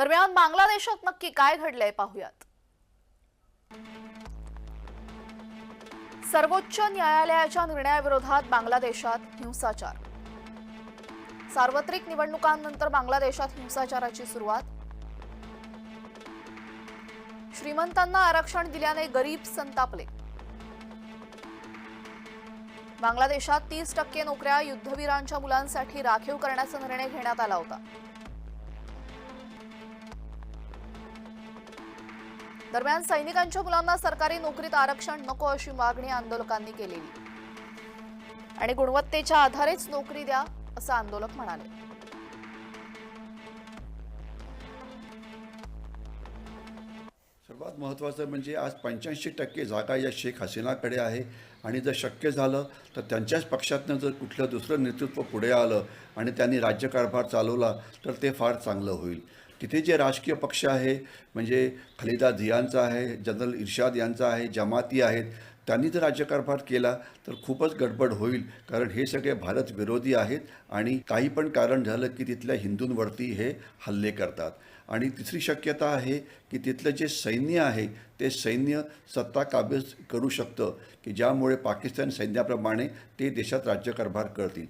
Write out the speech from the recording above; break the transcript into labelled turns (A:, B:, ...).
A: दरम्यान बांगलादेशात नक्की काय घडलंय पाहूयात. सर्वोच्च न्यायालयाच्या निर्णयाविरोधात बांगलादेशात हिंसाचार. सार्वत्रिक निवडणुकांनंतर बांगलादेशात हिंसाचाराची सुरुवात. श्रीमंतांना आरक्षण दिल्याने गरीब संतापले. बांगलादेशात तीस टक्के नोकऱ्या युद्धवीरांच्या मुलांसाठी राखीव करण्याचा निर्णय घेण्यात आला होता. दरम्यान सैनिकांच्या मुलांना सरकारी नोकरीत आरक्षण नको अशी मागणी आंदोलकांनी केलेली. आणि गुणवत्तेच्या आधारेच नोकरी द्या असं आंदोलक म्हणाले.
B: सर्वात महत्त्वाचं म्हणजे आज पंच्याऐंशी टक्के जागा या शेख हसीनाकडे आहे. आणि जर शक्य झालं तर त्यांच्याच पक्षातनं जर कुठलं दुसरं नेतृत्व पुढे आलं आणि त्यांनी राज्यकारभार चालवला तर ते फार चांगलं होईल. तिथे जे राजकीय पक्ष आहे म्हणजे खलिदा झियांचा आहे जनरल इर्शाद यांचा आहे जमाती आहेत त्यांनी जर राज्यकारभार केला तर खूपच गडबड होईल. कारण हे सगळे भारत विरोधी आहेत आणि काही पण कारण झालं की तिथल्या हिंदूंवरती हे हल्ले करतात. आणि तिसरी शक्यता आहे की तिथलं जे सैन्य आहे ते सैन्य सत्ता काबीज करू शकतं की ज्यामुळे पाकिस्तान सैन्याप्रमाणे ते देशात राज्यकारभार करतील.